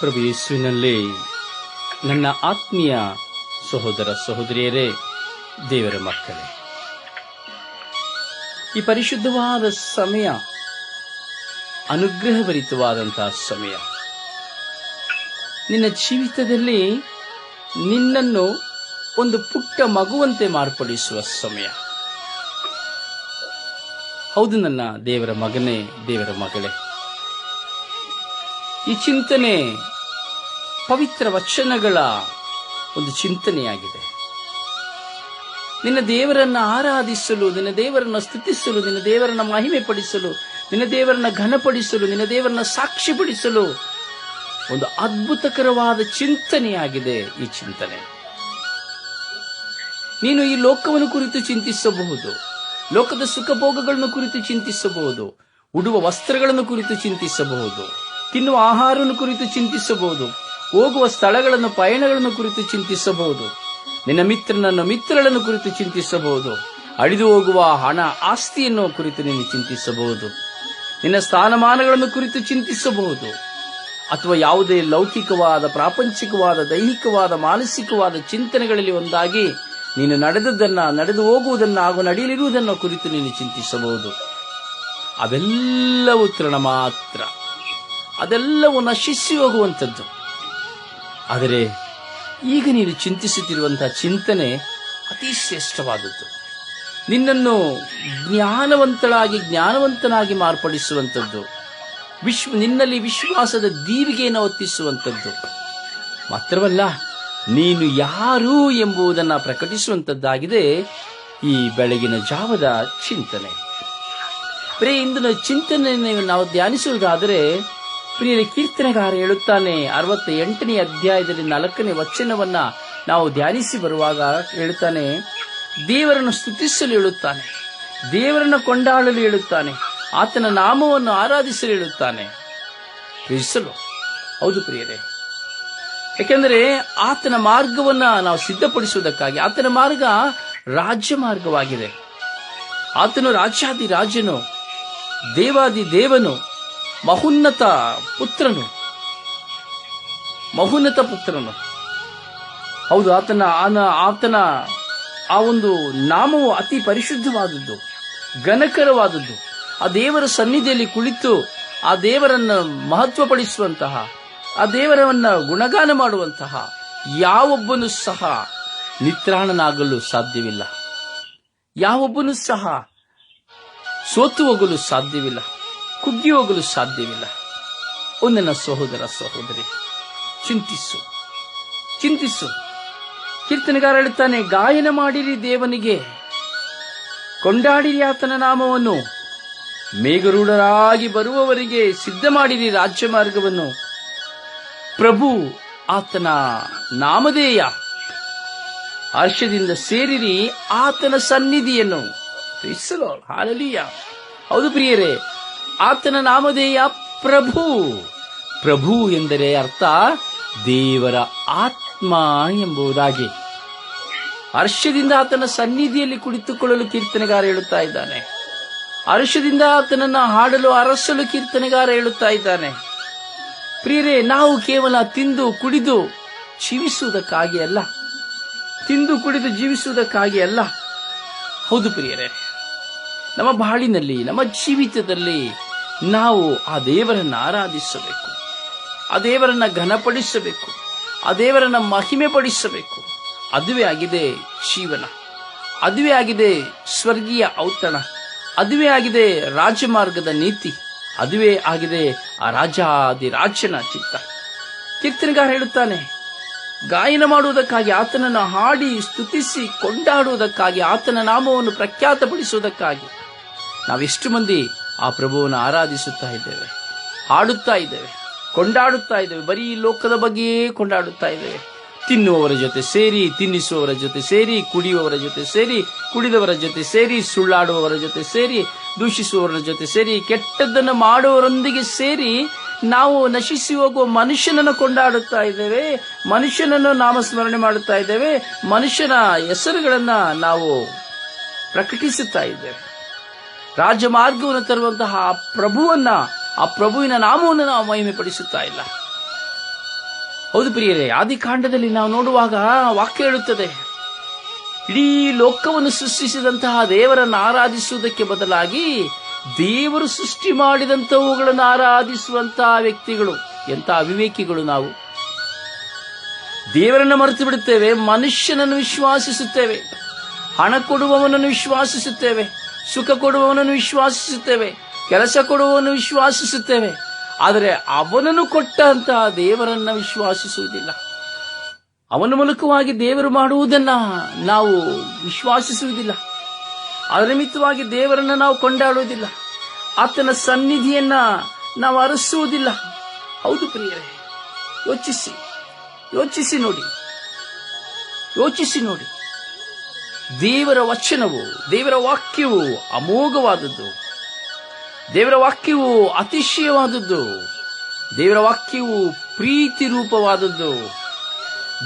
ಪ್ರಭು ಯೇಸುವಿನಲ್ಲಿ ನನ್ನ ಆತ್ಮೀಯ ಸಹೋದರ ಸಹೋದರಿಯರೇ, ದೇವರ ಮಕ್ಕಳೇ. ಈ ಪರಿಶುದ್ಧವಾದ ಸಮಯ, ಅನುಗ್ರಹಭರಿತವಾದಂತಹ ಸಮಯ. ನಿನ್ನ ಜೀವಿತದಲ್ಲಿ ನಿನ್ನನ್ನು ಒಂದು ಪುಟ್ಟ ಮಗುವಂತೆ ಮಾರ್ಪಡಿಸುವ ಸಮಯ. ಹೌದು ನನ್ನ ದೇವರ ಮಗನೇ, ದೇವರ ಮಗಳೇ. ಈ ಚಿಂತನೆ ಪವಿತ್ರ ವಚನಗಳ ಒಂದು ಚಿಂತನೆಯಾಗಿದೆ. ನಿನ್ನ ದೇವರನ್ನ ಆರಾಧಿಸಲು, ನಿನ್ನ ದೇವರನ್ನ ಸ್ತುತಿಸಲು, ನಿನ್ನ ದೇವರನ್ನ ಮಹಿಮೆ ಪಡಿಸಲು ನಿನ್ನ ದೇವರನ್ನ ಘನಪಡಿಸಲು, ನಿನ್ನ ದೇವರನ್ನ ಸಾಕ್ಷಿಪಡಿಸಲು ಒಂದು ಅದ್ಭುತಕರವಾದ ಚಿಂತನೆಯಾಗಿದೆ ಈ ಚಿಂತನೆ. ನೀನು ಈ ಲೋಕವನ್ನು ಕುರಿತು ಚಿಂತಿಸಬಹುದು, ಲೋಕದ ಸುಖಭೋಗಗಳನ್ನು ಕುರಿತು ಚಿಂತಿಸಬಹುದು, ಉಡುವ ವಸ್ತ್ರಗಳನ್ನು ಕುರಿತು ಚಿಂತಿಸಬಹುದು. ತಿನ್ನುವ ಆಹಾರವನ್ನು ಕುರಿತು ಚಿಂತಿಸಬಹುದು, ಹೋಗುವ ಸ್ಥಳಗಳನ್ನು, ಪಯಣಗಳನ್ನು ಕುರಿತು ಚಿಂತಿಸಬಹುದು, ನಿನ್ನ ಮಿತ್ರನನ್ನು ಮಿತ್ರಗಳನ್ನು ಕುರಿತು ಚಿಂತಿಸಬಹುದು, ಅಳಿದು ಹೋಗುವ ಹಣ, ಆಸ್ತಿಯನ್ನು ಕುರಿತು ನೀನು ಚಿಂತಿಸಬಹುದು, ನಿನ್ನ ಸ್ಥಾನಮಾನಗಳನ್ನು ಕುರಿತು ಚಿಂತಿಸಬಹುದು, ಅಥವಾ ಯಾವುದೇ ಲೌಕಿಕವಾದ, ಪ್ರಾಪಂಚಿಕವಾದ, ದೈಹಿಕವಾದ, ಮಾನಸಿಕವಾದ ಚಿಂತನೆಗಳಲ್ಲಿ ಒಂದಾಗಿ ನೀನು ನಡೆದದ್ದನ್ನ, ನಡೆದು ಹೋಗುವುದನ್ನ ಹಾಗೂ ನಡೆಯಲಿರುವುದನ್ನು ಕುರಿತು ನೀನು ಚಿಂತಿಸಬಹುದು. ಅವೆಲ್ಲವೂ ತೃಣ ಮಾತ್ರ. ಅದೆಲ್ಲವೂ ನಶಿಸಿ ಹೋಗುವಂಥದ್ದು. ಆದರೆ ಈಗ ನೀನು ಚಿಂತಿಸುತ್ತಿರುವಂತಹ ಚಿಂತನೆ ಅತಿ ಶ್ರೇಷ್ಠವಾದದ್ದು. ನಿನ್ನನ್ನು ಜ್ಞಾನವಂತಳಾಗಿ, ಜ್ಞಾನವಂತನಾಗಿ ಮಾರ್ಪಡಿಸುವಂಥದ್ದು. ವಿಶ್ವ, ನಿನ್ನಲ್ಲಿ ವಿಶ್ವಾಸದ ದೀವಿಗೆಯನ್ನು ಒತ್ತಿಸುವಂಥದ್ದು ಮಾತ್ರವಲ್ಲ, ನೀನು ಯಾರು ಎಂಬುದನ್ನು ಪ್ರಕಟಿಸುವಂಥದ್ದಾಗಿದೆ ಈ ಬೆಳಗಿನ ಜಾವದ ಚಿಂತನೆ. ಬರೀ ಇಂದಿನ ಚಿಂತನೆಯನ್ನು ನಾವು ಧ್ಯಾನಿಸುವುದಾದರೆ ಪ್ರಿಯರ, ಕೀರ್ತನೆಗಾರ ಹೇಳುತ್ತಾನೆ ಅರವತ್ತ ಎಂಟನೇ ಅಧ್ಯಾಯದಲ್ಲಿ ನಾಲ್ಕನೇ ವಚನವನ್ನ ನಾವು ಧ್ಯಾನಿಸಿ ಬರುವಾಗ ಹೇಳುತ್ತಾನೆ, ದೇವರನ್ನು ಸ್ತುತಿಸಲು ಹೇಳುತ್ತಾನೆ, ದೇವರನ್ನು ಕೊಂಡಾಡಲು ಹೇಳುತ್ತಾನೆ, ಆತನ ನಾಮವನ್ನು ಆರಾಧಿಸಲು ಹೇಳುತ್ತಾನೆ. ತಿಳಿಸಲು ಹೌದು ಪ್ರಿಯರೇ. ಯಾಕೆಂದರೆ ಆತನ ಮಾರ್ಗವನ್ನ ನಾವು ಸಿದ್ಧಪಡಿಸುವುದಕ್ಕಾಗಿ, ಆತನ ಮಾರ್ಗ ರಾಜ್ಯ ಮಾರ್ಗವಾಗಿದೆ. ಆತನು ರಾಜ್ಯಾದಿ ರಾಜನು ದೇವಾದಿ ದೇವನು ಮಹುನ್ನತ ಪುತ್ರನು. ಮಹುನ್ನತ ಪುತ್ರನು. ಹೌದು, ಆತನ ಆತನ ಆ ಒಂದು ನಾಮವು ಅತಿ ಪರಿಶುದ್ಧವಾದದ್ದು, ಘನಕರವಾದದ್ದು. ಆ ದೇವರ ಸನ್ನಿಧಿಯಲ್ಲಿ ಕುಳಿತು ಆ ದೇವರನ್ನು ಮಹತ್ವಪಡಿಸುವಂತಹ, ಆ ದೇವರವನ್ನ ಗುಣಗಾನ ಮಾಡುವಂತಹ ಯಾವೊಬ್ಬನು ಸಹ ನಿತ್ರಾಣನಾಗಲು ಸಾಧ್ಯವಿಲ್ಲ. ಯಾವೊಬ್ಬನು ಸಹ ಸೋತು ಹೋಗಲು ಸಾಧ್ಯವಿಲ್ಲ. ಕುಗ್ಗಿ ಹೋಗಲು ಸಾಧ್ಯವಿಲ್ಲ ಒಂದನ ಸಹೋದರ ಸಹೋದರಿ, ಚಿಂತಿಸು ಚಿಂತಿಸು. ಕೀರ್ತನೆಗಾರ ಹೇಳುತ್ತಾನೆ, ಗಾಯನ ಮಾಡಿರಿ ದೇವನಿಗೆ. ಕೊಂಡಾಡಿರಿ ಆತನ ನಾಮವನ್ನು. ಮೇಘರೂಢರಾಗಿ ಬರುವವರಿಗೆ ಸಿದ್ಧ ಮಾಡಿರಿ ರಾಜ್ಯ ಮಾರ್ಗವನ್ನು. ಪ್ರಭು, ಆತನ ನಾಮಧೇಯ. ಹರ್ಷದಿಂದ ಸೇರಿರಿ ಆತನ ಸನ್ನಿಧಿಯನ್ನು. ಹಾಲೆಲೂಯ. ಹೌದು ಪ್ರಿಯರೇ ಆತನ ನಾಮಧೇಯ ಪ್ರಭು. ಪ್ರಭು ಎಂದರೆ ಅರ್ಥ ದೇವರ ಆತ್ಮ ಎಂಬುದಾಗಿ. ಹರ್ಷದಿಂದ ಆತನ ಸನ್ನಿಧಿಯಲ್ಲಿ ಕುಳಿತುಕೊಳ್ಳಲು ಕೀರ್ತನೆಗಾರ ಹೇಳುತ್ತಾ ಇದ್ದಾನೆ. ಹರ್ಷದಿಂದ ಆತನನ್ನು ಹಾಡಲು ಅರಸಲು ಕೀರ್ತನೆಗಾರ ಹೇಳುತ್ತಾ ಇದ್ದಾನೆ. ಪ್ರಿಯರೇ, ನಾವು ಕೇವಲ ತಿಂದು ಕುಡಿದು ಜೀವಿಸುವುದಕ್ಕಾಗಿ ಅಲ್ಲ. ತಿಂದು ಕುಡಿದು ಜೀವಿಸುವುದಕ್ಕಾಗಿ ಅಲ್ಲ. ಹೌದು ಪ್ರಿಯರೇ, ನಮ್ಮ ಬಾಳಿನಲ್ಲಿ, ನಮ್ಮ ಜೀವಿತದಲ್ಲಿ ನಾವು ಆ ದೇವರನ್ನು ಆರಾಧಿಸಬೇಕು. ಆ ದೇವರನ್ನ ಘನಪಡಿಸಬೇಕು. ಆ ದೇವರನ್ನ ಮಹಿಮೆ ಪಡಿಸಬೇಕು ಅದುವೇ ಆಗಿದೆ ಜೀವನ. ಅದುವೇ ಆಗಿದೆ ಸ್ವರ್ಗೀಯ ಔತಣ. ಅದುವೇ ಆಗಿದೆ ರಾಜಮಾರ್ಗದ ನೀತಿ. ಅದುವೇ ಆಗಿದೆ ಆ ರಾಜಾದಿರಾಜನ ಚಿತ್ತ. ಕೀರ್ತನೆಗಾರ ಹೇಳುತ್ತಾನೆ, ಗಾಯನ ಮಾಡುವುದಕ್ಕಾಗಿ ಆತನನ್ನು ಹಾಡಿ ಸ್ತುತಿಸಿ ಕೊಂಡಾಡುವುದಕ್ಕಾಗಿ ಆತನ ನಾಮವನ್ನು ಪ್ರಖ್ಯಾತಪಡಿಸುವುದಕ್ಕಾಗಿ. ನಾವೆಷ್ಟು ಮಂದಿ ಆ ಪ್ರಭುವನ್ನು ಆರಾಧಿಸುತ್ತಾ ಇದ್ದೇವೆ. ಹಾಡುತ್ತಾ ಇದ್ದೇವೆ. ಕೊಂಡಾಡುತ್ತಾ ಇದ್ದೇವೆ. ಬರೀ ಲೋಕದ ಬಗ್ಗೆಯೇ ಕೊಂಡಾಡುತ್ತಾ ಇದ್ದೇವೆ. ತಿನ್ನುವವರ ಜೊತೆ ಸೇರಿ, ತಿನ್ನಿಸುವವರ ಜೊತೆ ಸೇರಿ, ಕುಡಿಯುವವರ ಜೊತೆ ಸೇರಿ, ಕುಡಿದವರ ಜೊತೆ ಸೇರಿ, ಸುಳ್ಳಾಡುವವರ ಜೊತೆ ಸೇರಿ, ದೂಷಿಸುವವರ ಜೊತೆ ಸೇರಿ, ಕೆಟ್ಟದ್ದನ್ನು ಮಾಡುವವರೊಂದಿಗೆ ಸೇರಿ ನಾವು ನಶಿಸಿ ಹೋಗುವ ಮನುಷ್ಯನನ್ನು ಕೊಂಡಾಡುತ್ತಾ ಇದ್ದೇವೆ. ಮನುಷ್ಯನನ್ನು ನಾಮಸ್ಮರಣೆ ಮಾಡುತ್ತಾ ಇದ್ದೇವೆ. ಮನುಷ್ಯನ ಹೆಸರುಗಳನ್ನು ನಾವು ಪ್ರಕಟಿಸುತ್ತಾ ಇದ್ದೇವೆ. ರಾಜಮಾರ್ಗವನ್ನು ತರುವಂತಹ ಆ ಪ್ರಭುವನ್ನ, ಆ ಪ್ರಭುವಿನ ನಾಮವನ್ನು ನಾವು ಮಹಿಮೆ ಪಡಿಸುತ್ತಾ ಇಲ್ಲ. ಹೌದು ಪ್ರಿಯರೇ, ಆದಿಕಾಂಡದಲ್ಲಿ ನಾವು ನೋಡುವಾಗ ವಾಕ್ಯ ಹೇಳುತ್ತದೆ, ಇಡೀ ಲೋಕವನ್ನು ಸೃಷ್ಟಿಸಿದಂತಹ ದೇವರನ್ನು ಆರಾಧಿಸುವುದಕ್ಕೆ ಬದಲಾಗಿ ದೇವರು ಸೃಷ್ಟಿ ಮಾಡಿದಂಥವುಗಳನ್ನು ಆರಾಧಿಸುವಂತಹ ವ್ಯಕ್ತಿಗಳು, ಎಂಥ ಅವಿವೇಕಿಗಳು ನಾವು. ದೇವರನ್ನು ಮರೆತು ಬಿಡುತ್ತೇವೆ, ಮನುಷ್ಯನನ್ನು ವಿಶ್ವಾಸಿಸುತ್ತೇವೆ, ಹಣ ಕೊಡುವವನನ್ನು ವಿಶ್ವಾಸಿಸುತ್ತೇವೆ ಸುಖ ಕೊಡುವವನನ್ನು ವಿಶ್ವಾಸಿಸುತ್ತೇವೆ, ಕೆಲಸ ಕೊಡುವವನು ವಿಶ್ವಾಸಿಸುತ್ತೇವೆ. ಆದರೆ ಅವನನ್ನು ಕೊಟ್ಟಂತಹ ದೇವರನ್ನ ವಿಶ್ವಾಸಿಸುವುದಿಲ್ಲ. ಅವನ ಮೂಲಕವಾಗಿ ದೇವರು ಮಾಡುವುದನ್ನ ನಾವು ವಿಶ್ವಾಸಿಸುವುದಿಲ್ಲ. ಅದರ ನಿಮಿತ್ತವಾಗಿ ದೇವರನ್ನ ನಾವು ಕೊಂಡಾಡುವುದಿಲ್ಲ. ಆತನ ಸನ್ನಿಧಿಯನ್ನ ನಾವು ಅರಸುವುದಿಲ್ಲ. ಹೌದು ಪ್ರಿಯರೇ, ಯೋಚಿಸಿ ಯೋಚಿಸಿ ನೋಡಿ ಯೋಚಿಸಿ ನೋಡಿ. ದೇವರ ವಚನವು, ದೇವರ ವಾಕ್ಯವು ಅಮೋಘವಾದದ್ದು. ದೇವರ ವಾಕ್ಯವು ಅತಿಶಯವಾದದ್ದು. ದೇವರ ವಾಕ್ಯವು ಪ್ರೀತಿ ರೂಪವಾದದ್ದು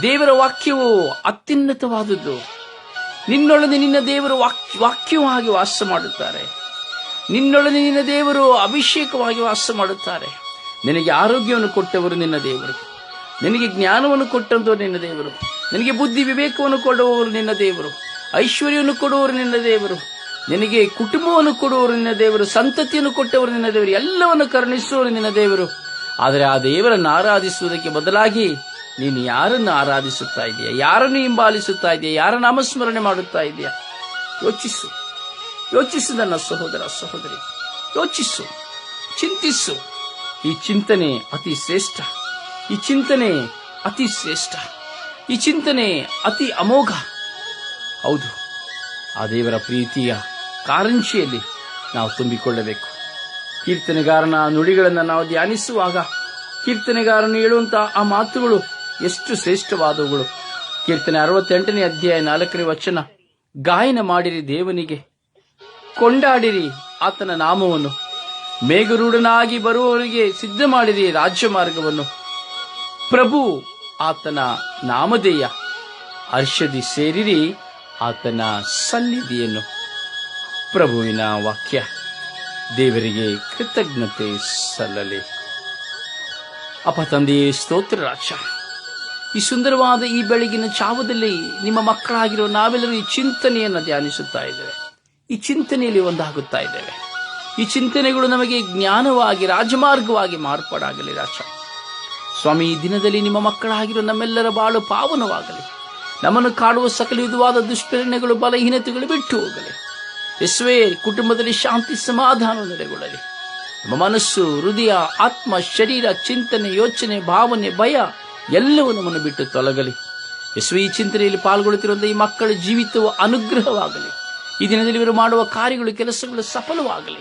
ದೇವರ ವಾಕ್ಯವು ಅತ್ಯುನ್ನತವಾದದ್ದು. ನಿನ್ನೊಳಗೆ ನಿನ್ನ ದೇವರು ವಾಕ್- ವಾಕ್ಯವಾಗಿ ವಾಸ ಮಾಡುತ್ತಾರೆ. ನಿನ್ನೊಳಗೆ ನಿನ್ನ ದೇವರು ಅಭಿಷೇಕವಾಗಿ ವಾಸ ಮಾಡುತ್ತಾರೆ. ನಿನಗೆ ಆರೋಗ್ಯವನ್ನು ಕೊಟ್ಟವರು ನಿನ್ನ ದೇವರು. ನಿನಗೆ ಜ್ಞಾನವನ್ನು ಕೊಟ್ಟಂತವರು ನಿನ್ನ ದೇವರು. ನಿನಗೆ ಬುದ್ಧಿ ವಿವೇಕವನ್ನು ಕೊಡುವವರು ನಿನ್ನ ದೇವರು. ಐಶ್ವರ್ಯವನ್ನು ಕೊಡುವವರು ನಿನ್ನ ದೇವರು. ನಿನಗೆ ಕುಟುಂಬವನ್ನು ಕೊಡುವವರು ನಿನ್ನ ದೇವರು. ಸಂತತಿಯನ್ನು ಕೊಟ್ಟವರು ನಿನ್ನ ದೇವರು. ಎಲ್ಲವನ್ನು ಕರುಣಿಸುವವರು ನಿನ್ನ ದೇವರು. ಆದರೆ ಆ ದೇವರನ್ನು ಆರಾಧಿಸುವುದಕ್ಕೆ ಬದಲಾಗಿ ನೀನು ಯಾರನ್ನು ಆರಾಧಿಸುತ್ತಾ ಇದೆಯಾ? ಯಾರನ್ನು ಹಿಂಬಾಲಿಸುತ್ತಾ ಇದೆಯಾ? ಯಾರ ನಾಮಸ್ಮರಣೆ ಮಾಡುತ್ತಾ ಇದೆಯಾ? ಯೋಚಿಸು. ಯೋಚಿಸು ನನ್ನ ಸಹೋದರ ಸಹೋದರಿ. ಯೋಚಿಸು. ಚಿಂತಿಸು. ಈ ಚಿಂತನೆ ಅತಿ ಶ್ರೇಷ್ಠ. ಈ ಚಿಂತನೆ ಅತಿ ಶ್ರೇಷ್ಠ. ಈ ಚಿಂತನೆ ಅತಿ ಅಮೋಘ. ಹೌದು. ಆ ದೇವರ ಪ್ರೀತಿಯ ಕಾರಂಶಿಯಲ್ಲಿ ನಾವು ತುಂಬಿಕೊಳ್ಳಬೇಕು. ಕೀರ್ತನೆಗಾರನ ನುಡಿಗಳನ್ನು ನಾವು ಧ್ಯಾನಿಸುವಾಗ ಕೀರ್ತನೆಗಾರನು ಹೇಳುವಂತಹ ಆ ಮಾತುಗಳು ಎಷ್ಟು ಶ್ರೇಷ್ಠವಾದವುಗಳು. ಕೀರ್ತನೆ ಅರವತ್ತೆಂಟನೇ ಅಧ್ಯಾಯ ನಾಲ್ಕನೇ ವಚನ, ಗಾಯನ ಮಾಡಿರಿ ದೇವನಿಗೆ, ಕೊಂಡಾಡಿರಿ ಆತನ ನಾಮವನ್ನು. ಮೇಘರೂಢನಾಗಿ ಬರುವವರಿಗೆ ಸಿದ್ಧ ಮಾಡಿರಿ ರಾಜ್ಯ ಮಾರ್ಗವನ್ನು ಪ್ರಭು ಆತನ ನಾಮಧೇಯ, ಹರ್ಷದಿ ಸೇರಿರಿ ಆತನ ಸನ್ನಿಧಿಯನ್ನು. ಪ್ರಭುವಿನ ವಾಕ್ಯ, ದೇವರಿಗೆ ಕೃತಜ್ಞತೆ ಸಲ್ಲಲಿ. ಅಪ ತಂದೆಯೇ ಸ್ತೋತ್ರ ರಾಜ. ಈ ಸುಂದರವಾದ ಈ ಬೆಳಗಿನ ಚಾವದಲ್ಲಿ ನಿಮ್ಮ ಮಕ್ಕಳಾಗಿರುವ ನಾವೆಲ್ಲರೂ ಈ ಚಿಂತನೆಯನ್ನು ಧ್ಯಾನಿಸುತ್ತಾ ಇದ್ದೇವೆ. ಈ ಚಿಂತನೆಯಲ್ಲಿ ಒಂದಾಗುತ್ತಾ ಇದ್ದೇವೆ. ಈ ಚಿಂತನೆಗಳು ನಮಗೆ ಜ್ಞಾನವಾಗಿ, ರಾಜಮಾರ್ಗವಾಗಿ ಮಾರ್ಪಾಡಾಗಲಿ ರಾಜ. ಸ್ವಾಮಿ, ಈ ದಿನದಲ್ಲಿ ನಿಮ್ಮ ಮಕ್ಕಳಾಗಿರೋ ನಮ್ಮೆಲ್ಲರ ಬಾಳು ಪಾವನವಾಗಲಿ. ನಮ್ಮನ್ನು ಕಾಡುವ ಸಕಲ ವಿಧವಾದ ದುಷ್ಪರಿಣೆಗಳು ಬಲಹೀನತೆಗಳು ಬಿಟ್ಟು ಹೋಗಲಿ. ಯಸ್ವೇ, ಕುಟುಂಬದಲ್ಲಿ ಶಾಂತಿ, ಸಮಾಧಾನ ನೆಲೆಗೊಳ್ಳಲಿ. ನಮ್ಮ ಮನಸ್ಸು, ಹೃದಯ, ಆತ್ಮ, ಶರೀರ, ಚಿಂತನೆ, ಯೋಚನೆ, ಭಾವನೆ, ಭಯ ಎಲ್ಲವೂ ನಮ್ಮನ್ನು ಬಿಟ್ಟು ತೊಲಗಲಿ. ಯಸ್ವ, ಈ ಚಿಂತನೆಯಲ್ಲಿ ಪಾಲ್ಗೊಳ್ಳುತ್ತಿರುವಂತಹ ಈ ಮಕ್ಕಳ ಜೀವಿತವು ಅನುಗ್ರಹವಾಗಲಿ. ಈ ದಿನದಲ್ಲಿ ಇವರು ಮಾಡುವ ಕಾರ್ಯಗಳು, ಕೆಲಸಗಳು ಸಫಲವಾಗಲಿ.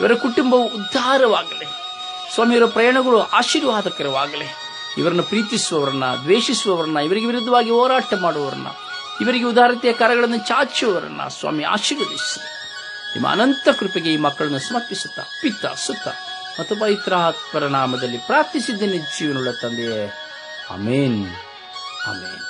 ಇವರ ಕುಟುಂಬವು ಉದ್ಧಾರವಾಗಲಿ. ಸ್ವಾಮಿಯವರ ಪ್ರಯಾಣಗಳು ಆಶೀರ್ವಾದಕರವಾಗಲಿ. ಇವರನ್ನು ಪ್ರೀತಿಸುವವರನ್ನ, ದ್ವೇಷಿಸುವವರನ್ನ, ಇವರಿಗೆ ವಿರುದ್ಧವಾಗಿ ಹೋರಾಟ ಮಾಡುವವರನ್ನ, ಇವರಿಗೆ ಉದಾರತೆಯ ಕರಗಳನ್ನು ಚಾಚುವವರನ್ನ ಸ್ವಾಮಿ ಆಶೀರ್ವದಿಸಿ ನಿಮ್ಮ ಅನಂತ ಕೃಪೆಗೆ ಈ ಮಕ್ಕಳನ್ನು ಸಮರ್ಪಿಸುತ್ತಾ, ಪಿತ್ತ, ಸುತ್ತ ಮತ್ತು ಪವಿತ್ರಾತ್ಮರ ನಾಮದಲ್ಲಿ ಪ್ರಾರ್ಥಿಸಿದ್ದೇನೆ ಜೀವನವುಳ್ಳ ತಂದೆಯೇ. Amen amen